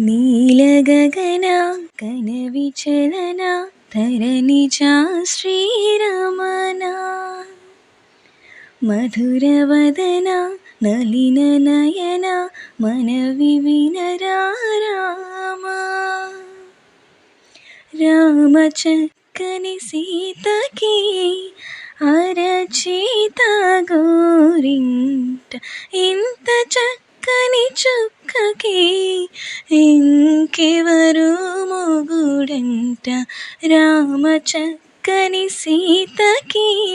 നീലഗഗന കനവിചലന തരനിജ ശ്രീരമന. മധുരവദന നളിന നയന മനവിവിനരാരാമ. രാമചക്കനി സീതകീ അരചിത ഗോരിന്ത ഇന്ത ചക്കനി ചുക്ക చక్కని ఇంకెవరు మొగుడంట రామ చక్కని సీతకి.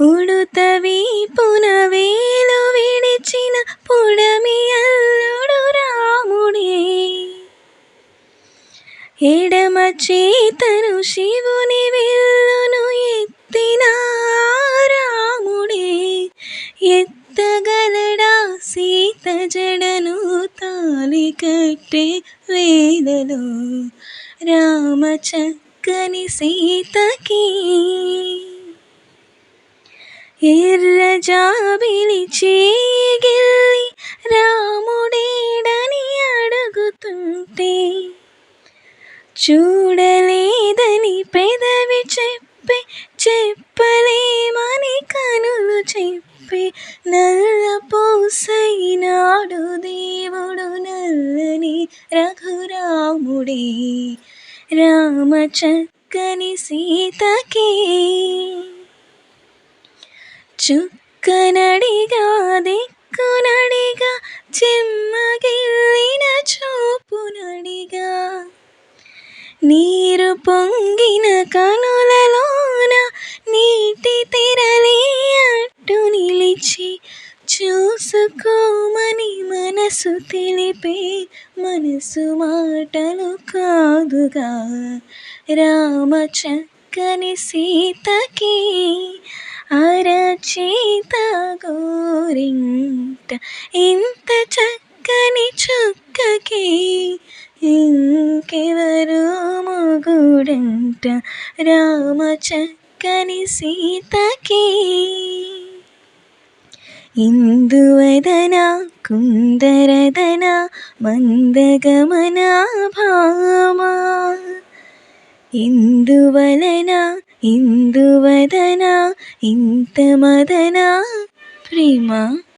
ఉడుత వీపున వేలు విడిచిన పుడమి అల్లుడు రాముడే. ఎడమ చేతను శివుని విల్లును ఎత్తిన రాముడే. ఎత్తగలడా తాలి కట్టే వేలలో రామ చక్కని సీతకి ఎర్ర జాబిలి చేగిల్లి రాముడేడని అడుగుతుంటే చూడ చెప్పి నల్ల పోసైనాడు దేవుడు నల్లని రఘురాముడే. రామ చక్కని సీతకి. చుక్కనడిగా దిక్కునడిగా చెమ్మగిల్లిన చూపునడిగా. నీరు పొంగిన కను చూసుకోమని మనసు తెలిపే మనసు మాటలు కాదుగా. రామ చక్కని సీతకి అరచేత గోరింట ఇంత చక్కని చుక్కకి ఇంకెవరు మొగుడంట? రామ చక్కని సీతకి ഇന്ദുവദന കുന്ദരദന മന്ദഗമനാഭാമ. ഇന്ദുവലന ഇന്ദുവദന ഇന്ദമദന പ്രിമ.